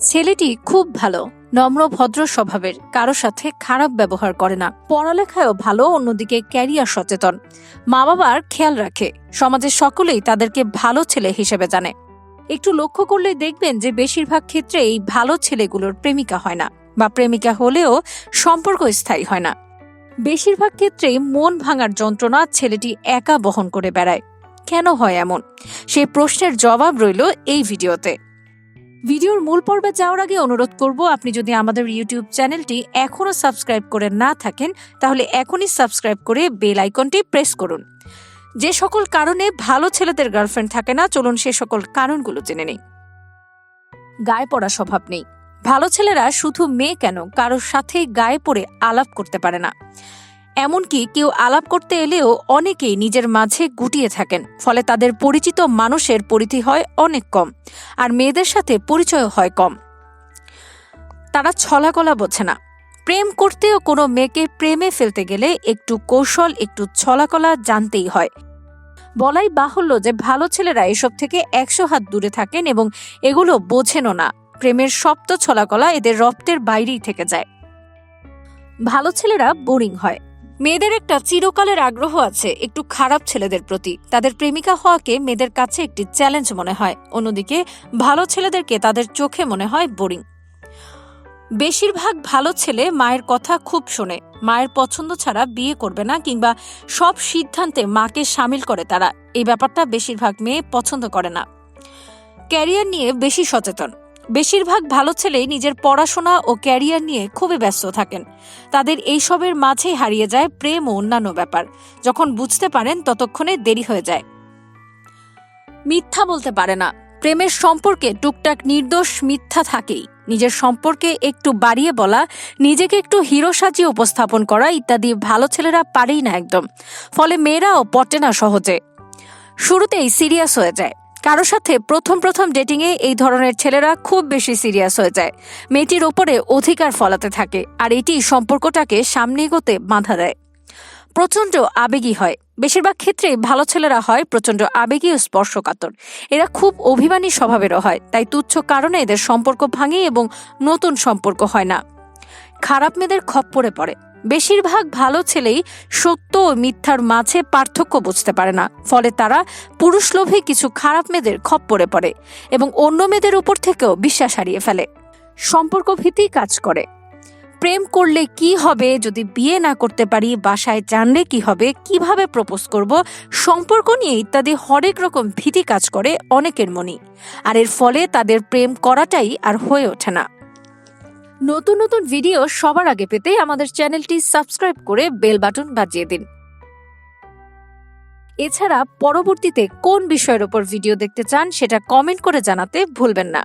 ছেলেটি খুব ভালো, নম্র, ভদ্র স্বভাবের, কারও সাথে খারাপ ব্যবহার করে না। পড়ালেখায়ও ভালো, অন্যদিকে ক্যারিয়ার সচেতন। মা বাবার খেয়াল রাখে, সমাজের সকলেই তাদেরকে ভালো ছেলে হিসেবে জানে। একটু লক্ষ্য করলেই দেখবেন যে বেশিরভাগ ক্ষেত্রে এই ভালো ছেলেগুলোর প্রেমিকা হয় না, বা প্রেমিকা হলেও সম্পর্ক স্থায়ী হয় না। বেশিরভাগ ক্ষেত্রেই মন ভাঙার যন্ত্রণা ছেলেটি একা বহন করে বেড়ায়। কেন হয় এমন? সেই প্রশ্নের জবাব রইল এই ভিডিওতে। ভিডিওর মূল পর্বে যাওয়ার আগে অনুরোধ করব, আপনি যদি আমাদের ইউটিউব চ্যানেলটি এখনও সাবস্ক্রাইব করে না থাকেন, তাহলে এখনই সাবস্ক্রাইব করে বেল আইকনটি প্রেস করুন। যে সকল কারণে ভালো ছেলেদের গার্লফ্রেন্ড থাকে না, চলুন সে সকল কারণগুলো জেনে নেই। গায়ে পড়া স্বভাব নেই। ভালো ছেলেরা শুধু মেয়ে কেন, কারোর সাথেই গায়ে পড়ে আলাপ করতে পারে না। এমনকি কেউ আলাপ করতে এলেও অনেকেই নিজের মাঝে গুটিয়ে থাকেন, ফলে তাদের পরিচিত মানুষের পরিধি হয় অনেক কম, আর মেয়েদের সাথে পরিচয় হয় কম। তারা ছলাকলা বোঝে না। প্রেম করতেও কোনো মেয়েকে প্রেমে ফেলতে গেলে একটু কৌশল, একটু ছলাকলা জানতেই হয়। বলাই বাহুল্য যে ভালো ছেলেরা এসব থেকে একশো হাত দূরে থাকেন এবং এগুলো বোঝেনও না। প্রেমের সপ্ত ছলাকলা এদের রক্তের বাইরেই থেকে যায়। ভালো ছেলেরা বোরিং হয়। মেয়েদের একটা চিরকালের আগ্রহ আছে, একটু খারাপ ছেলেদের প্রতি। তাদের প্রেমিকা হওয়াকে মেয়েদের কাছে একটি চ্যালেঞ্জ মনে হয়, অন্যদিকে ভালো ছেলেদেরকে তাদের চোখে মনে হয় বোরিং। বেশিরভাগ ভালো ছেলে মায়ের কথা খুব শোনে। মায়ের পছন্দ ছাড়া বিয়ে করবে না কিংবা সব সিদ্ধান্তে মাকে সামিল করে তারা। এই ব্যাপারটা বেশিরভাগ মেয়ে পছন্দ করে না। ক্যারিয়ার নিয়ে বেশি সচেতন। বেশিরভাগ ভালো ছেলেই নিজের পড়াশোনা ও ক্যারিয়ার নিয়ে খুবই ব্যস্ত থাকেন। তাদের এইসবের মাঝেই হারিয়ে যায় প্রেম ও অন্যান্য ব্যাপার। যখন বুঝতে পারেন, ততক্ষণে দেরি হয়ে যায়। মিথ্যা বলতে পারে না। প্রেমের সম্পর্কে টুকটাক নির্দোষ মিথ্যা থাকেই। নিজের সম্পর্কে একটু বাড়িয়ে বলা, নিজেকে একটু হিরো সাজিয়ে উপস্থাপন করা ইত্যাদি ভালো ছেলেরা পারেই না একদম। ফলে মেয়েরাও পটে না সহজে। শুরুতেই সিরিয়াস হয়ে যায়। কারও সাথে প্রথম প্রথম ডেটিংয়ে এই ধরনের ছেলেরা খুব বেশি সিরিয়াস হয়ে যায়। মেয়েটির ওপরে অধিকার ফলাতে থাকে, আর এটি সম্পর্কটাকে সামনে এগোতে বাধা দেয়। প্রচণ্ড আবেগী হয়। বেশিরভাগ ক্ষেত্রে ভালো ছেলেরা হয় প্রচণ্ড আবেগী ও স্পর্শকাতর। এরা খুব অভিমানী স্বভাবেরও হয়, তাই তুচ্ছ কারণে এদের সম্পর্ক ভাঙে এবং নতুন সম্পর্ক হয় না। খারাপ মেয়েদের খপ্পরে পড়ে। বেশিরভাগ ভালো ছেলেই সত্য ও মিথ্যার মাঝে পার্থক্য বুঝতে পারে না। ফলে তারা পুরুষ লোভে কিছু খারাপ মেয়েদের খপ্পরে পড়ে এবং অন্য মেয়েদের উপর থেকেও বিশ্বাস হারিয়ে ফেলে। সম্পর্ক ভীতি কাজ করে। প্রেম করলে কি হবে, যদি বিয়ে না করতে পারি, বাসায় জানলে কি হবে, কীভাবে প্রপোজ করব, সম্পর্ক নিয়ে ইত্যাদি হরেক রকম ভীতি কাজ করে অনেকের মনি আর এর ফলে তাদের প্রেম করাটাই আর হয়ে ওঠে না। নতুন নতুন ভিডিও সবার আগে পেতে আমাদের চ্যানেলটি সাবস্ক্রাইব করে বেল বাটন বাজিয়ে দিন। এছাড়া পরবর্তীতে কোন বিষয়ের ওপর ভিডিও দেখতে চান সেটা কমেন্ট করে জানাতে ভুলবেন না।